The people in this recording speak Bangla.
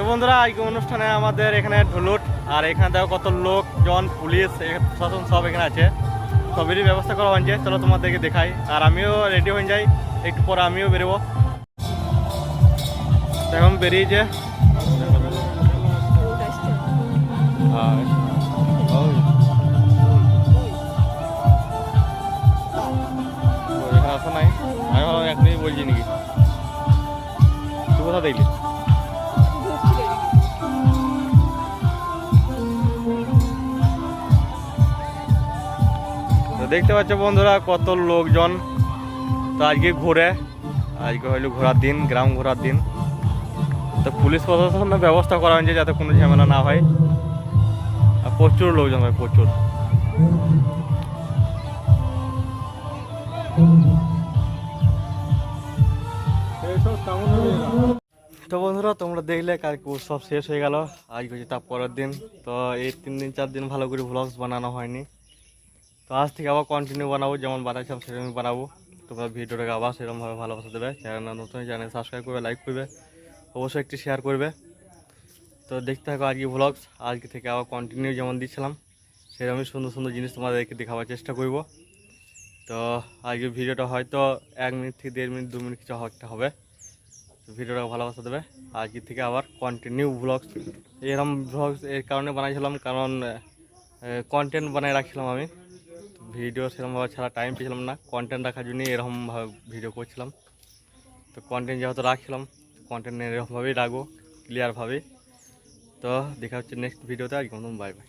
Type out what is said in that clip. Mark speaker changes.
Speaker 1: তো বন্ধুরা আজকে অনুষ্ঠানে আমাদের এখানে ঢুলুট আর এখানে দেখো কত লোক জন পুলিশ প্রশাসন সব এখানে আছে সবেরই ব্যবস্থা করা হয়েছে চলো তোমাদেরকে দেখাই আর আমিও রেডি হয়ে যাই একটু পরে আমিও বেরোবো এখন বেরিয়েছে আসা নাই আমি ভাবলাম এখনই বলছি নাকি তুই কোথা দেখলি দেখতে পাচ্ছ বন্ধুরা কত লোকজন? তো আজকে ঘুরে, আজকে হইল ঘোরার দিন, গ্রাম ঘোরার দিন। তো পুলিশ প্রশাসনের ব্যবস্থা করা হয়েছে যাতে কোনো ঝামেলা না হয়। আর প্রচুর লোকজন হয় প্রচুর। তো বন্ধুরা, তোমরা দেখলে কালকে উৎসব শেষ হয়ে গেল। আজকে তার পরের দিন। তো এই তিন দিন, চার দিন ভালো করে ভ্লগস বানানো হয়নি। তো আজ থেকে আবার কন্টিনিউ বানাবো, যেমন বানাইছিলাম সেরকমই বানাবো। তোমরা ভিডিওটাকে আবার সেরকমভাবে ভালোবাসা দেবে। চ্যানেল নতুন চ্যানেল সাবস্ক্রাইব করবে লাইক করবে, অবশ্যই একটি শেয়ার করবে। তো দেখতে থাকো আজকে ভ্লগস আজকে থেকে আবার কন্টিনিউ যেমন দিচ্ছিলাম, সেরকমই সুন্দর সুন্দর জিনিস তোমাদেরকে দেখাবার চেষ্টা করব। তো আজকে ভিডিওটা হয়তো এক মিনিট থেকে দেড় মিনিট, দু মিনিট কিছু একটা হবে। তো ভিডিওটা ভালোবাসা দেবে। আজকে থেকে আবার কন্টিনিউ ভ্লগস এরকম ভ্লগস এর কারণে বানাইছিলাম, কারণ কন্টেন্ট বানাই রাখছিলাম আমি। ভিডিও সেরকমভাবে ছাড়া টাইম পেয়েছিলাম না কন্টেন্ট রাখার জন্যই এরকমভাবে ভিডিও করছিলাম। তো কন্টেন্ট যেহেতু রাখছিলাম কন্টেন্ট এরকমভাবেই রাখব ক্লিয়ারভাবে তো দেখা হচ্ছে নেক্সট ভিডিওতে আজকে মতন বাই বাই